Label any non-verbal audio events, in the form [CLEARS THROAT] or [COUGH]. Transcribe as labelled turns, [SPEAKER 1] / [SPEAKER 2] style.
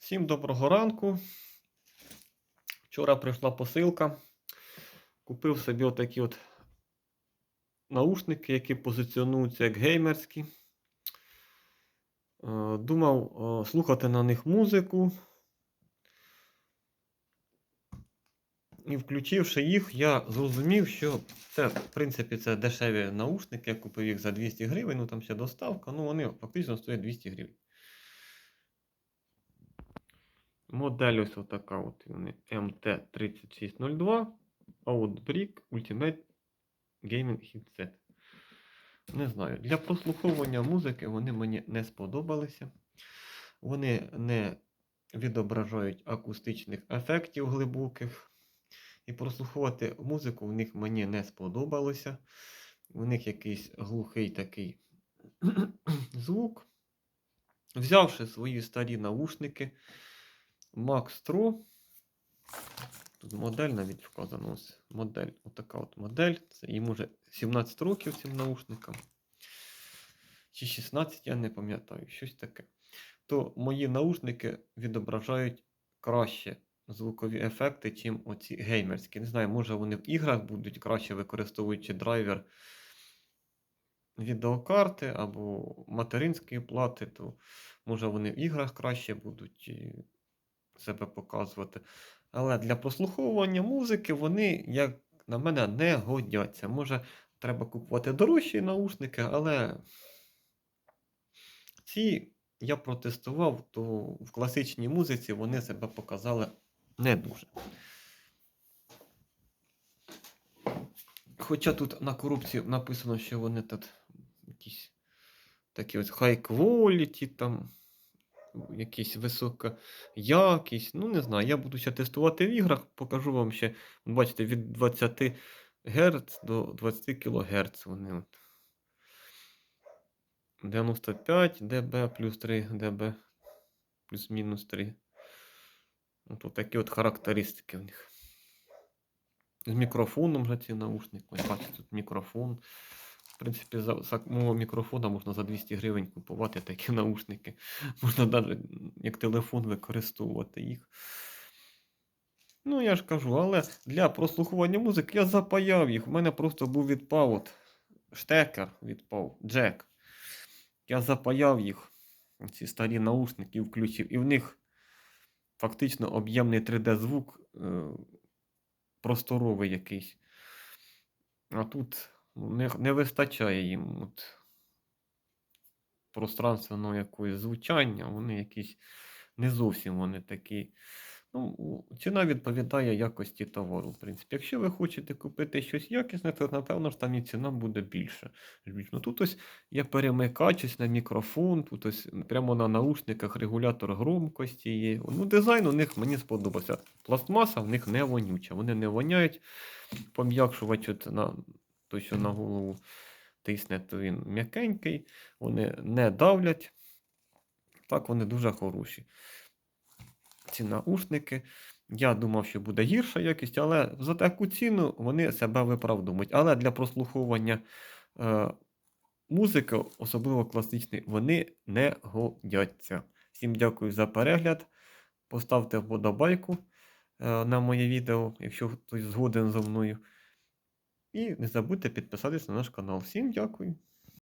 [SPEAKER 1] Всім доброго ранку. Вчора прийшла посилка. Купив собі отакі от наушники, які позиціонуються як геймерські. Е, Думав е, слухати на них музику. І включивши їх, я зрозумів, що це, в принципі, це дешеві наушники. Я купив їх за 200 гривень, ну там ще доставка. Ну, вони фактично стоять 200 гривень. Модель ось така от вони MT3602 Outbreak Ultimate Gaming Headset. Не знаю. Для прослуховування музики вони мені не сподобалися. Вони не відображають акустичних ефектів глибоких. І прослуховувати музику в них мені не сподобалося. У них якийсь глухий такий [CLEARS THROAT] звук. Взявши свої старі наушники, Max Tro. Тут модель навіть вказано. Ось модель. Отака от модель. Це йому вже 17 років цим наушникам. Чи 16, я не пам'ятаю, щось таке. То мої наушники відображають краще звукові ефекти, чим оці геймерські. Не знаю, може вони в іграх будуть краще використовуючи драйвер відеокарти або материнської плати, то може вони в іграх краще будуть себе показувати. Але для прослуховування музики вони, як на мене, не годяться. Може, треба купувати дорожчі наушники, але ці я протестував, то в класичній музиці вони себе показали не дуже. Хоча тут на коробці написано, що вони тут якісь такі ось high quality, там якісь висока якість. Ну, не знаю, я буду ще тестувати в іграх, покажу вам ще, бачите, від 20 Гц до 20 кГц вони. От. 95 дБ плюс 3 дБ плюс-мінус 3. От такі от характеристики в них. З мікрофоном вже ці наушники. Бачите, тут мікрофон. Принципі, за самого мікрофона можна за 200 гривень купувати такі [LAUGHS] наушники. Можна навіть як телефон використовувати їх. Ну, я ж кажу, але для прослухування музики я запаяв їх. У мене просто був відпав от штекер відпав, джек. Я запаяв їх, ці старі наушники, включив. І в них фактично об'ємний 3D-звук е, просторовий якийсь. А тут не, не вистачає їм от, пространственного якогось звучання, вони якісь не зовсім вони такі. Ну, ціна відповідає якості товару, в принципі. Якщо ви хочете купити щось якісне, то напевно ж там і ціна буде більша. Ну, тут ось є перемикач ось на мікрофон, тут ось прямо на наушниках регулятор громкості є. Ну, дизайн у них мені сподобався. Пластмаса в них не вонюча. Вони не воняють. Пом'якшувач на той, що на голову тисне, то він м'якенький, вони не давлять. Так, вони дуже хороші. Ці наушники. Я думав, що буде гірша якість, але за таку ціну вони себе виправдовують. Але для прослуховування е, музики, особливо класичної, вони не годяться. Всім дякую за перегляд. Поставте вподобайку е, на моє відео, якщо хтось згоден зі мною. І не забудьте підписатись на наш канал. Всім дякую.